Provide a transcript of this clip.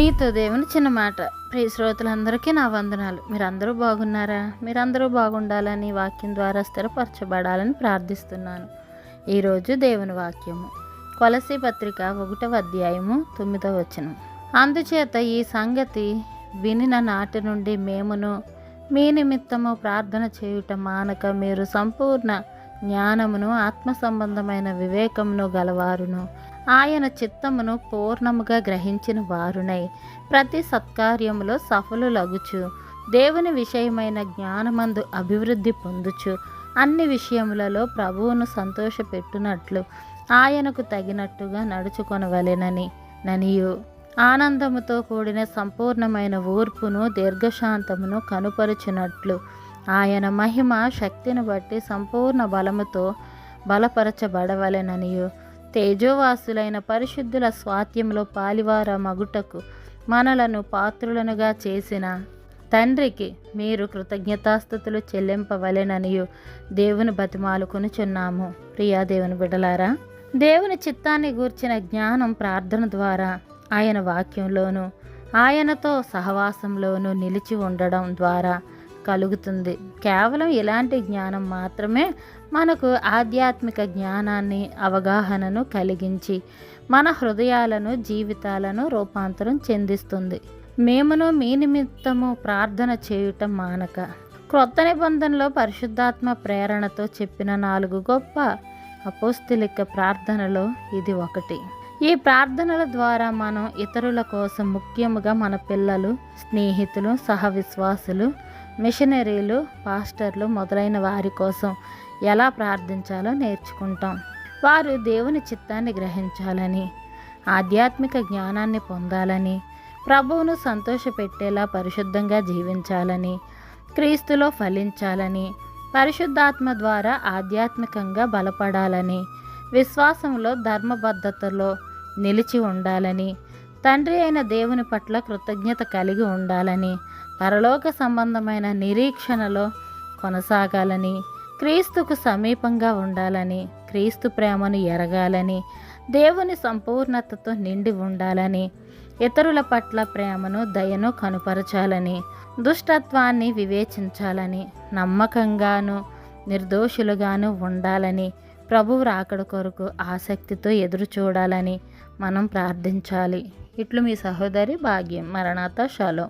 క్రీస్తు దేవుని చిన్న మాట. ప్రియ శ్రోతలందరికీ నా వందనాలు. మీరందరూ బాగున్నారా? మీరందరూ బాగుండాలని వాక్యం ద్వారా స్థిరపరచబడాలని ప్రార్థిస్తున్నాను. ఈరోజు దేవుని వాక్యము. కొలసి పత్రిక ఒకటవ అధ్యాయము తొమ్మిదవ వచనం. అందుచేత ఈ సంగతి వినిన నాటి నుండి మేమును మీ నిమిత్తము ప్రార్థన చేయుట మానక మీరు సంపూర్ణ జ్ఞానమును ఆత్మ సంబంధమైన వివేకమును గలవారును. ఆయన చిత్తమును పూర్ణముగా గ్రహించిన వారునై ప్రతి సత్కార్యములో సఫలులగుచు. దేవుని విషయమైన జ్ఞానమందు అభివృద్ధి పొందుచు. అన్ని విషయములలో ప్రభువును సంతోషపెట్టునట్లు ఆయనకు తగినట్టుగా నడుచుకొనవలెనని ననియు. ఆనందముతో కూడిన సంపూర్ణమైన ఓర్పును దీర్ఘశాంతమును కనుపరుచునట్లు ఆయన మహిమ శక్తిని బట్టి సంపూర్ణ బలముతో బలపరచబడవలెననియు. తేజోవాసులైన పరిశుద్ధుల స్వాత్యంలో పాలివార మగుటకు మనలను పాత్రులనుగా చేసిన తండ్రికి మీరు కృతజ్ఞతాస్థుతులు చెల్లింపవలెననియు. దేవుని బతిమాలుకొనుచున్నాము ప్రియా దేవుని బిడలారా దేవుని చిత్తాన్ని గూర్చిన జ్ఞానం ప్రార్థన ద్వారా ఆయన వాక్యంలోను ఆయనతో సహవాసంలోనూ నిలిచి ఉండడం ద్వారా కలుగుతుంది. కేవలం ఇలాంటి జ్ఞానం మాత్రమే మనకు ఆధ్యాత్మిక జ్ఞానాన్ని అవగాహనను కలిగించి మన హృదయాలను జీవితాలను రూపాంతరం చెందిస్తుంది. మేమును మీ నిమిత్తము ప్రార్థన చేయటం మానక. క్రొత్త నిబంధనలో పరిశుద్ధాత్మ ప్రేరణతో చెప్పిన నాలుగు గొప్ప అపోస్తులిక ప్రార్థనలో ఇది ఒకటి. ఈ ప్రార్థనల ద్వారా మనం ఇతరుల కోసం ముఖ్యముగా మన పిల్లలు స్నేహితులు సహవిశ్వాసులు మిషనరీలు పాస్టర్లు మొదలైన వారి కోసం ఎలా ప్రార్థించాలో నేర్చుకుంటాం. వారు దేవుని చిత్తాన్ని గ్రహించాలని ఆధ్యాత్మిక జ్ఞానాన్ని పొందాలని ప్రభువును సంతోషపెట్టేలా పరిశుద్ధంగా జీవించాలని క్రీస్తులో ఫలించాలని పరిశుద్ధాత్మ ద్వారా ఆధ్యాత్మికంగా బలపడాలని విశ్వాసంలో ధర్మబద్ధతలో నిలిచి ఉండాలని తండ్రి అయిన దేవుని పట్ల కృతజ్ఞత కలిగి ఉండాలని పరలోక సంబంధమైన నిరీక్షణలో కొనసాగాలని క్రీస్తుకు సమీపంగా ఉండాలని క్రీస్తు ప్రేమను ఎరగాలని దేవుని సంపూర్ణతతో నిండి ఉండాలని ఇతరుల పట్ల ప్రేమను దయను కనుపరచాలని దుష్టత్వాన్ని వివేచించాలని నమ్మకంగాను నిర్దోషులుగాను ఉండాలని ప్రభువు రాకడ కొరకు ఆసక్తితో ఎదురు చూడాలని మనం ప్రార్థించాలి. ఇట్లు మీ సహోదరి భాగ్యం. మరణాత షలో.